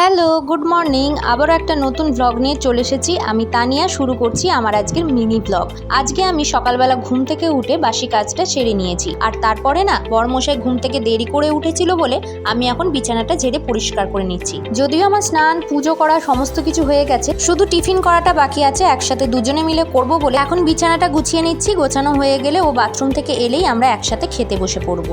Hello, good morning. আবারও একটা নতুন ব্লগ নিয়ে চলে এসেছি। আমি তানিয়া, শুরু করছি আমার আজকের মিনি ব্লগ আজকে আমি সকালবেলা ঘুম থেকে উঠে বাসি কাজটা সেরে নিয়েছি। আর তারপরে না, বরমশাই ঘুম থেকে দেরি করে উঠেছিল বলে আমি এখন বিছানাটা ঝেড়ে পরিষ্কার করে নিচ্ছি। যদিও আমার স্নান, পুজো করা সমস্ত কিছু হয়ে গেছে, শুধু টিফিন করাটা বাকি আছে, একসাথে দুজনে মিলে করব বলে এখন বিছানাটা গুছিয়ে নিচ্ছি। গোছানো হয়ে গেলে ও বাথরুম থেকে এলেই আমরা একসাথে খেতে বসে পড়ব।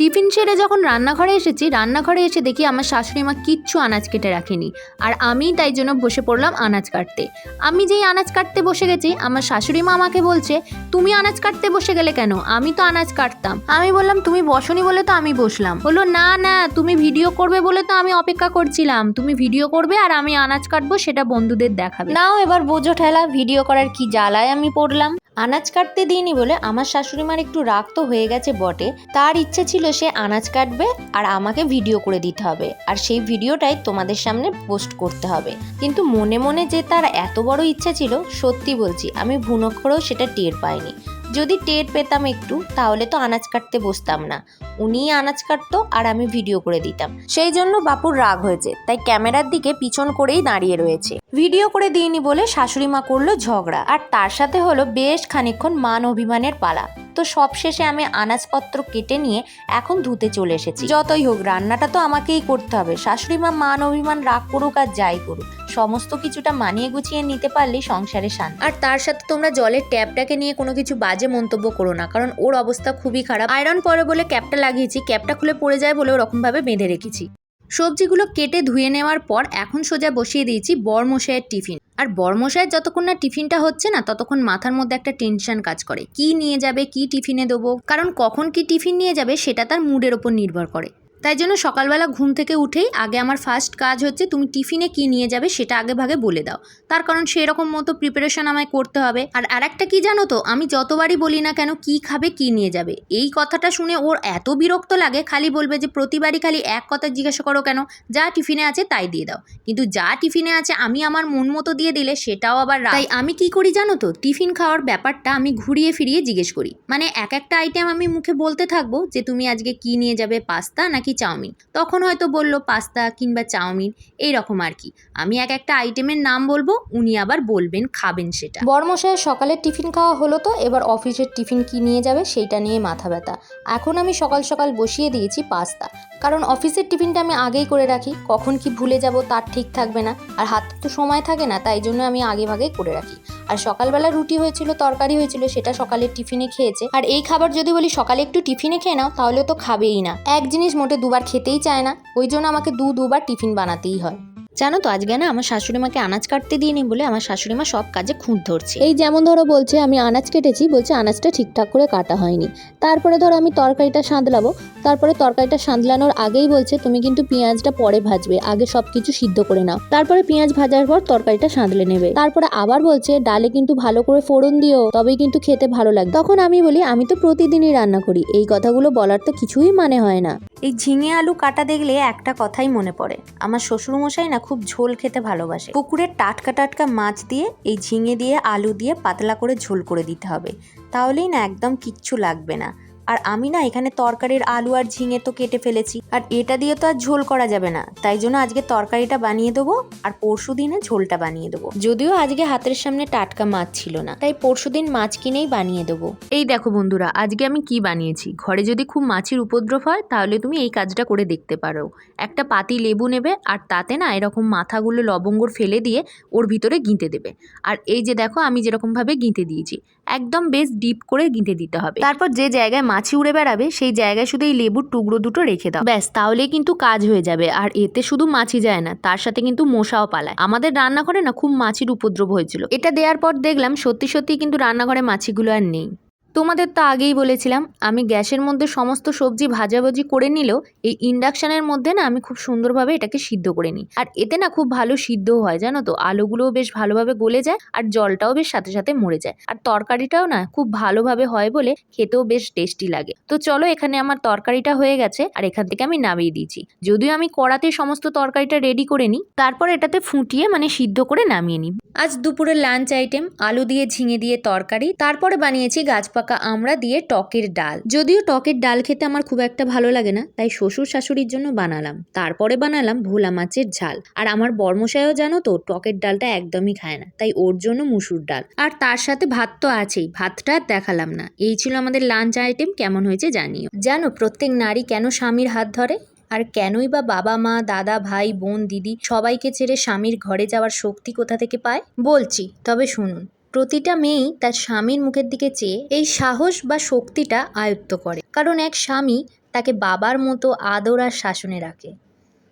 টিফিন সেরে যখন রান্নাঘরে এসেছি, রান্নাঘরে এসে দেখি আমার শাশুড়ি মা কিচ্ছু আনাজ কেটে রাখেনি। আর আমি তাই জন্য বসে পড়লাম আনাজ কাটতে। আমি যেই আনাজ কাটতে বসে গেছি, আমার শাশুড়ি মা আমাকে বলছে, তুমি আনাজ কাটতে বসে গেলে কেন? আমি তো আনাজ কাটতাম। আমি বললাম, তুমি বসনি বলে তো আমি বসলাম। বলল, না না, তুমি ভিডিও করবে বলে তো আমি অপেক্ষা করছিলাম। তুমি ভিডিও করবে আর আমি আনাজ কাটবো, সেটা বন্ধুদের দেখাবে। নাও এবার বোঝো ঠেলা, ভিডিও করার কি জ্বালায় আমি পড়লাম। আনাজ কাটতে দিইনি বলে আমার শাশুড়ি মার একটু রাগ তো হয়ে গেছে বটে। তার ইচ্ছে ছিল সে আনাজ কাটবে আর আমাকে ভিডিও করে দিতে হবে। আর সেই ভিডিওটাই তোমাদের সামনে পোস্ট করতে হবে। কিন্তু মনে মনে যে তার এত বড় ইচ্ছা ছিল, সত্যি বলছি, আমি ভুনক্ষরেও সেটা টের পাইনি। যদি টের পেতাম একটু, তাহলে তো আনাজ কাটতে বসতাম না। উনিই আনাজ কাটতো আর আমি ভিডিও করে দিতাম। সেই জন্য বাপুর রাগ হয়েছে, তাই ক্যামেরার দিকে পিছন করেই দাঁড়িয়ে রয়েছে। ভিডিও করে দিইনি বলে শাশুড়ি মা করল ঝগড়া। আর তার সাথে হলো বেশ খানিকক্ষণ মান অভিমানের পালা। তো সবশেষে আমি আনাজপত্র কেটে নিয়ে এখন ধুতে চলে এসেছি। যতই হোক, রান্নাটা তো আমাকেই করতে হবে। শাশুড়ি মা মান অভিমান রাগ করুক আর যাই করুক। সমস্ত কিছুটা মানিয়ে গুছিয়ে নিতে পারলে সংসারে শান্তি। আর তার সাথে তোমরা জলের ট্যাপটাকে নিয়ে কোনো কিছু বাজে মন্তব্য করো না, কারণ ওর অবস্থা খুবই খারাপ। আয়রন পরে বলে ক্যাপটা লাগিয়েছি, ক্যাপটা খুলে পড়ে যায় বলে ওরকমভাবে বেঁধে রেখেছি। সবজিগুলো কেটে ধুয়ে নেওয়ার পর এখন সোজা বসিয়ে দিয়েছি বরমশাইয়ের টিফিন। আর বরমশাইয়ের যতক্ষণ না টিফিনটা হচ্ছে না, ততক্ষণ মাথার মধ্যে একটা টেনশন কাজ করে। কি নিয়ে যাবে, কি টিফিনে দেবো? কারণ কখন কি টিফিন নিয়ে যাবে সেটা তার মুডের ওপর নির্ভর করে। তাই জন্য সকালবেলা ঘুম থেকে উঠেই আগে আমার ফার্স্ট কাজ হচ্ছে তুমি টিফিনে কি নিয়ে যাবে সেটা আগে ভাগে বলে দাও। তার কারণ সেরকম মতো প্রিপারেশন আমায় করতে হবে। আর আরেকটা কি জানো তো? আমি যতবারই বলি না কেন কি খাবে, কি নিয়ে যাবে, এই কথাটা শুনে ওর এত বিরক্ত লাগে, খালি বলবে যে প্রতিবারই খালি এক কথা জিজ্ঞাসা করো কেন? যা টিফিনে আছে তাই দিয়ে দাও। কিন্তু যা টিফিনে আছে আমি আমার মন মতো দিয়ে দিলে সেটাও আবার। তাই আমি কি করি জানো তো? টিফিন খাওয়ার ব্যাপারটা আমি ঘুরিয়ে ফিরিয়ে জিজ্ঞেস করি। মানে এক একটা আইটেম আমি মুখে বলতে থাকব যে তুমি আজকে কি নিয়ে যাবে, পাস্তা নাকি চাউমিন? তখন হয়তো বলল, পাস্তা কিংবা চাউমিন। এই রকম আর কি। আমি এক একটা আইটেমের নাম বলব, উনি আবার বলবেন, খাবেন সেটা। বর্মশায়ের সকালের টিফিন খাওয়া হলো তো, এবার অফিসের টিফিন কি নিয়ে যাবে সেইটা নিয়ে মাথা ব্যথা। এখন আমি সকাল সকাল বসিয়ে দিয়েছি পাস্তা। কারণ অফিসের টিফিনটা আমি আগেই করে রাখি, কখন কি ভুলে যাব তার ঠিক থাকবে না। আর হাতে তো সময় থাকে না, তাই জন্য আমি আগে ভাগেই করে রাখি। আর সকালবেলা রুটি হয়েছিল, তরকারি হয়েছিল, সেটা সকালের টিফিনে খেয়েছে। আর এই খাবার যদি বলি সকালে একটু টিফিনে খেয়ে নাও, তাহলে তো খাবেই না। এক জিনিস মোটে দুবার খেতেই চায় না, ওই জন্য আমাকে দু দুবার টিফিন বানাতেই হয়। জানো তো আজকে না আমার শাশুড়ি মাকে আনাজ কাটতে দিইনি বলে আমার শাশুড়ি মা সব কাজে খুঁত ধরছে। এই যেমন ধরো বলছে আমি আনাজ কেটেছি বলছে আনাজটা ঠিকঠাক করে কাটা হয়নি। তারপরে ধরো আমি তরকারিটা সাঁতলাবো তারপরে তরকারিটা সাঁতলানোর আগেই বলছে তুমি কিন্তু পেঁয়াজটা পরে ভাজবে আগে সব কিছু সিদ্ধ করে নাও। তারপরে পেঁয়াজ ভাজার পর তরকারিটা সাঁতলে নেবে। তারপরে আবার বলছে ডালে কিন্তু ভালো করে ফোড়ন দিও তবেই কিন্তু খেতে ভালো লাগে তখন আমি বলি আমি তো প্রতিদিনই রান্না করি এই কথাগুলো বলার তো কিছুই মানে হয় না। এই ঝিঙে আলু কাটা দেখলে একটা কথাই মনে পড়ে। আমার শ্বশুরমশাই না খুব ঝোল খেতে ভালোবাসে। পুকুরের টাটকা টাটকা মাছ দিয়ে, এই ঝিঙে দিয়ে, আলু দিয়ে পাতলা করে ঝোল করে দিতে হবে। তাহলেই না একদম কিচ্ছু লাগবে না। আর আমি না এখানে তরকারির আলু আর ঝিঙে তো কেটে ফেলেছি। আর এটা দিয়ে তো আর ঝোল করা যাবে না। তাই জন্য আজকে তরকারিটা বানিয়ে দেবো আর পরশু দিনে ঝোলটা বানিয়ে দেবো। যদিও আজকে হাতের সামনে টাটকা মাছ ছিল না, তাই পরশু দিন মাছ কিনেই বানিয়ে দেবো। এই দেখো বন্ধুরা, আজকে আমি কি বানিয়েছি? ঘরে যদি খুব মাছের উপদ্রব হয়, তাহলে তুমি এই কাজটা করে দেখতে পারো। একটা পাতি লেবু নেবে আর তাতে না এরকম মাথাগুলো লবঙ্গর ফেলে দিয়ে ওর ভিতরে গিঁতে দেবে। আর এই যে দেখো, আমি যেরকমভাবে গিঁতে দিয়েছি। একদম বেশ ডিপ করে গিঁথে দিতে হবে। তারপর যে জায়গায় মাছি উড়ে বেড়াবে, সেই জায়গায় শুধু এই লেবুর টুকরো দুটো রেখে দাও। ব্যাস, তাহলে কিন্তু কাজ হয়ে যাবে। আর এতে শুধু মাছি যায় না, তার সাথে কিন্তু মশাও পালায়। আমাদের রান্নাঘরে না খুব মাছির উপদ্রব হয়েছিল। এটা দেওয়ার পর দেখলাম সত্যি সত্যি কিন্তু রান্নাঘরে মাছিগুলো আর নেই। তোমাদের তো আগেই বলেছিলাম, আমি গ্যাসের মধ্যে সমস্ত সবজি ভাজাভাজি করে নিলেও এই ইন্ডাকশানের মধ্যে না আমি খুব সুন্দরভাবে এটাকে সিদ্ধ করে নিই। আর এতে না খুব ভালো সিদ্ধও হয়, জানো তো? আলুগুলোও বেশ ভালোভাবে গলে যায় আর জলটাও বেশ সাথে সাথে মরে যায়। আর তরকারিটাও না খুব ভালোভাবে হয় বলে খেতেও বেশ টেস্টি লাগে। তো চলো এখানে আমার তরকারিটা হয়ে গেছে আর এখান থেকে আমি নামিয়ে দিয়েছি। যদিও আমি কড়াতে সমস্ত তরকারিটা রেডি করে নিই, তারপর এটাতে ফুটিয়ে মানে সিদ্ধ করে নামিয়ে নিই। আজ দুপুরের লাঞ্চ আইটেম আলু দিয়ে ঝিঙে দিয়ে তরকারি, তারপরে বানিয়েছি গাছপালা পাকা আমড়া দিয়ে টকের ডাল। যদিও টকের ডাল খেতে আমার খুব একটা ভালো লাগে না, তাই শ্বশুর শাশুড়ির জন্য বানালাম। তারপরে বানালাম ভোলা মাছের ঝাল। আর আমার বর্মশাইও জানো তো, টকের ডালটা একদমই খায় না, তাই ওর জন্য মুসুর ডাল। আর তার সাথে ভাত তো আছেই, ভাতটা দেখালাম না। এই ছিল আমাদের লাঞ্চ আইটেম কেমন হয়েছে জানিও। জানো, প্রত্যেক নারী কেন স্বামীর হাত ধরে? আর কেনই বা বাবা, মা, দাদা, ভাই, বোন, দিদি সবাইকে ছেড়ে স্বামীর ঘরে যাওয়ার শক্তি কোথা থেকে পায়? বলছি, তবে শুনুন। প্রতিটা মেয়েই তার স্বামীর মুখের দিকে চেয়ে এই সাহস বা শক্তিটা আয়ত্ত করে। কারণ এক স্বামী তাকে বাবার মতো আদর আর শাসনে রাখে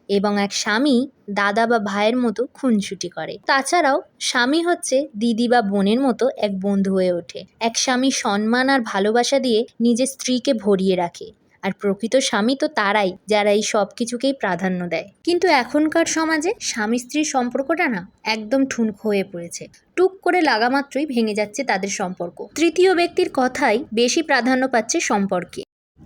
এবং এক স্বামী দাদা বা ভাইয়ের মতো খুনসুটি করে। তাছাড়াও স্বামী হচ্ছে দিদি বা বোনের মতো এক বন্ধু হয়ে ওঠে। এক স্বামী সম্মান আর ভালোবাসা দিয়ে নিজের স্ত্রীকে ভরিয়ে রাখে। আর প্রকৃত স্বামী তো তারাই, যারা এই সব কিছুকেই প্রাধান্য দেয়। কিন্তু এখনকার সমাজে স্বামী স্ত্রীর সম্পর্কটা না একদম ঠুনকো হয়ে পড়েছে। টুক করে লাগামাত্রই ভেঙে যাচ্ছে তাদের সম্পর্ক। তৃতীয় ব্যক্তির কথাই বেশি প্রাধান্য পাচ্ছে সম্পর্কে।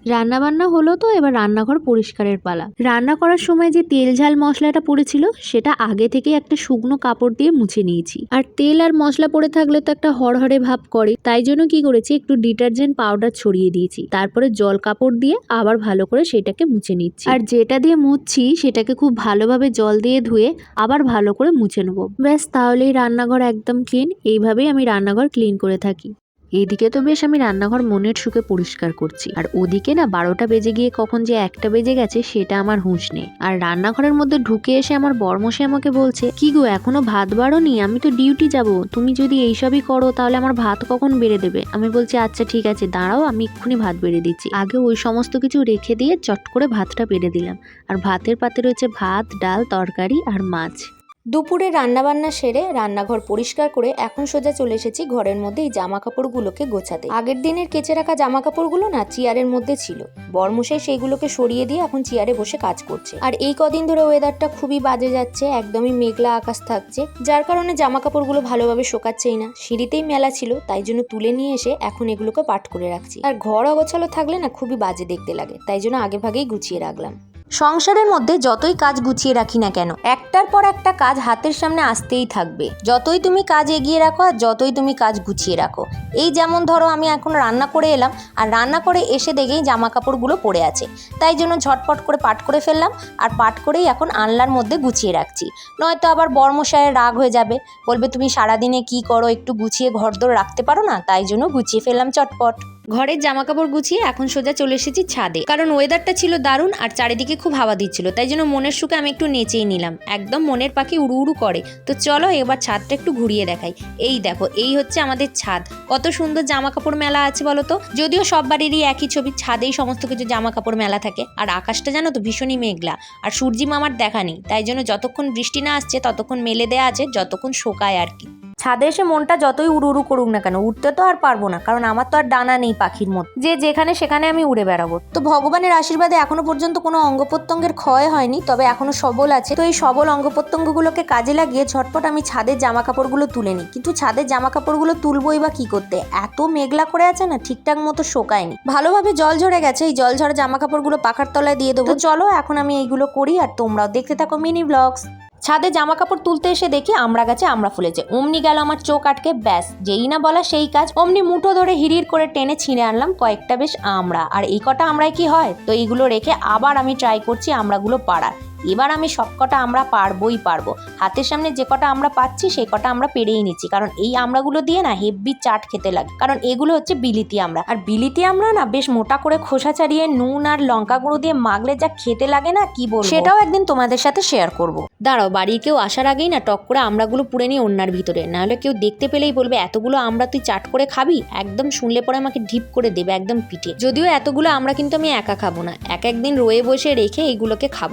রান্নাবান্না হলো তো এবার রান্নাঘর পরিষ্কারের পালা। রান্না করার সময় যে তেল ঝাল মশলাটা পড়েছিল, সেটা আগে থেকে একটা শুকনো কাপড় দিয়ে মুছে নিয়েছি। আর তেল আর মশলা পড়ে থাকলে তো একটা হরহরে ভাব করে। তাই জন্য কি করেছি, একটু ডিটারজেন্ট পাউডার ছড়িয়ে দিয়েছি। তারপরে জল কাপড় দিয়ে আবার ভালো করে সেটাকে মুছে নিচ্ছি। আর যেটা দিয়ে মুছছি, সেটাকে খুব ভালোভাবে জল দিয়ে ধুয়ে আবার ভালো করে মুছে নেব। ব্যাস, তাহলেই রান্নাঘর একদম ক্লিন এইভাবেই আমি রান্নাঘর ক্লিন করে থাকি। এইদিকে তো বেশ আমি রান্নাঘর মনের সুখে পরিষ্কার করছি। আর ওদিকে না বারোটা বেজে গিয়ে কখন যে একটা বেজে গেছে সেটা আমার হুঁশ নেই। আর রান্নাঘরের মধ্যে ঢুকে এসে আমার বর্মশে আমাকে বলছে, কি গো, এখনও ভাত বাড়োনি? আমি তো ডিউটি যাব। তুমি যদি এইসবই করো তাহলে আমার ভাত কখন বেড়ে দেবে? আমি বলছি আচ্ছা ঠিক আছে, দাঁড়াও, আমি এক্ষুনি ভাত বেড়ে দিচ্ছি। আগে ওই সমস্ত কিছু রেখে দিয়ে চট করে ভাতটা বেড়ে দিলাম। আর ভাতের পাতে রয়েছে ভাত, ডাল, তরকারি আর মাছ। দুপুরে রান্নাবান্না সেরে রান্নাঘর পরিষ্কার করে এখন সোজা চলে এসেছি ঘরের মধ্যে এই জামা কাপড়গুলোকে গোছাতে। আগের দিনের কেচে রাখা জামা কাপড়গুলো না চেয়ারের মধ্যে ছিল। বর্মশাই সেইগুলোকে সরিয়ে দিয়ে এখন চেয়ারে বসে কাজ করছে। আর এই কদিন ধরে ওয়েদারটা খুবই বাজে যাচ্ছে, একদমই মেঘলা আকাশ থাকছে, যার কারণে জামা কাপড়গুলো ভালোভাবে শোকাচ্ছেই না। সিঁড়িতেই মেলা ছিল, তাই জন্য তুলে নিয়ে এসে এখন এগুলোকে পাট করে রাখছি। আর ঘর অগোছালো থাকলে না খুবই বাজে দেখতে লাগে, তাই জন্য আগে ভাগেই গুছিয়ে রাখলাম। সংসারের মধ্যে যতই কাজ গুছিয়ে রাখি না কেন, একটার পর একটা কাজ হাতের সামনে আসতেই থাকবে। যতই তুমি কাজ এগিয়ে রাখো আর যতই তুমি কাজ গুছিয়ে রাখো। এই যেমন ধরো আমি এখন রান্না করে এলাম, আর রান্না করে এসে দেখেই জামা কাপড়গুলো পড়ে আছে। তাই জন্য ঝটপট করে পাট করে ফেললাম, আর পাট করেই এখন আনলার মধ্যে গুছিয়ে রাখছি। নয়তো আবার বর্মশায়ের রাগ হয়ে যাবে, বলবে তুমি সারাদিনে কি করো, একটু গুছিয়ে ঘরদোর রাখতে পারো না? তাই জন্য গুছিয়ে ফেললাম চটপট। ঘরের জামা কাপড় গুছিয়ে এখন সোজা চলে এসেছি ছাদে। কারণ ওয়েদারটা ছিল দারুণ আর চারিদিকে খুব হাওয়া দিচ্ছিল, তাই জন্য মনের সুখে আমি একটু নেচেই নিলাম। একদম মনের পাখি উড়ু উড়ু করে। তো চলো এবার ছাদটা একটু ঘুরিয়ে দেখাই। এই দেখো, এই হচ্ছে আমাদের ছাদ। কত সুন্দর জামা কাপড় মেলা আছে বলো তো? যদিও সব বাড়িরই একই ছবি, ছাদেই সমস্ত কিছু জামা কাপড় মেলা থাকে। আর আকাশটা জানো তো ভীষণই মেঘলা। আর সূর্যি মামার দেখা নেই, তাই জন্য যতক্ষণ বৃষ্টি না আসছে, ততক্ষণ মেলে দেয়া আছে, যতক্ষণ শোকায় আর কি। ছাদে এসে মনটা যতই উড়ু উড়ু করুক না কেন, উঠতে তো আর পারব না, কারণ আমার তো আর ডানা নেই পাখির মতো। যে যেখানে সেখানে আমি উড়ে বেড়াবো। তো ভগবানের আশীর্বাদে এখনও পর্যন্ত কোনো অঙ্গ প্রত্যঙ্গের ক্ষয় হয়নি, তবে এখনও সবল আছে। তো এই সবল অঙ্গ প্রত্যঙ্গগুলোকে কাজে লাগিয়ে ঝটপট আমি ছাদের জামা কাপড়গুলো তুলে নিই। কিন্তু ছাদের জামা কাপড়গুলো তুলবোই বা কি করতে? এত মেঘলা করে আছে না, ঠিকঠাক মতো শোকায়নি। ভালোভাবে জল ঝরে গেছে, এই জল ঝরা জামা কাপড়গুলো পাখার তলায় দিয়ে দেবো। চলো এখন আমি এইগুলো করি, আর তোমরাও দেখতে থাকো মিনি ব্লগস। ছাদে জামা কাপড় তুলতে এসে দেখি আমরা গাছে আমরা ফুলেছে। অমনি গেল আমার চোখ আটকে, ব্যাস, যেই না বলা সেই কাজ। অমনি মুঠো ধরে হিড়ির করে টেনে ছিঁড়ে আনলাম কয়েকটা বেশ আমরা। আর এই কটা আমরাই কি হয়? তো এইগুলো রেখে আবার আমি ট্রাই করছি আমরাগুলো পাড়ার। এবার আমি সব কটা আমরা পারবই পারব। হাতের সামনে যে কটা আমরা পাচ্ছি, সেই কটা আমরা পেরেই নিচ্ছি। কারণ এই আমড়াগুলো দিয়ে না হেভি চাট খেতে লাগে। কারণ এগুলো হচ্ছে বিলিতি আমড়া আর বিলিতি আমড়া না বেশ মোটা করে খোসা ছাড়িয়ে, নুন আর লঙ্কা গুঁড়ো দিয়ে মাগলে যা খেতে লাগে না, কি বলব? সেটাও একদিন তোমাদের সাথে শেয়ার করব। দাঁড়াও বাড়ি কেউ আসার আগেই না টক করে আমড়াগুলো পুড়ে নিই অন্যার ভিতরে। নাহলে কেউ দেখতে পেলেই বলবে, এতগুলো আমরা তুই চাট করে খাবি? একদম শুনলে পরে আমাকে ঢিপ করে দেবে, একদম পিঠে। যদিও এতগুলো আমরা কিন্তু আমি একা খাব না। এক একদিন রয়ে বসে রেখে এইগুলোকে খাব।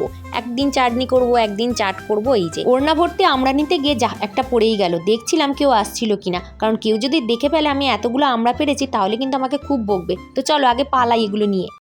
একদিন চাটনি করব, একদিন চাট করব, এই যে। ওড়না ভর্তি আমরা নিতে গিয়ে যা একটা পড়েই গেল। দেখছিলাম কেউ আসছিল কিনা। কারণ কেউ যদি দেখে ফেলে আমি এতগুলো আমরা পেরেছি, তাহলে কিন্তু আমাকে খুব বকবে। তো চলো আগে পালাই এগুলো নিয়ে।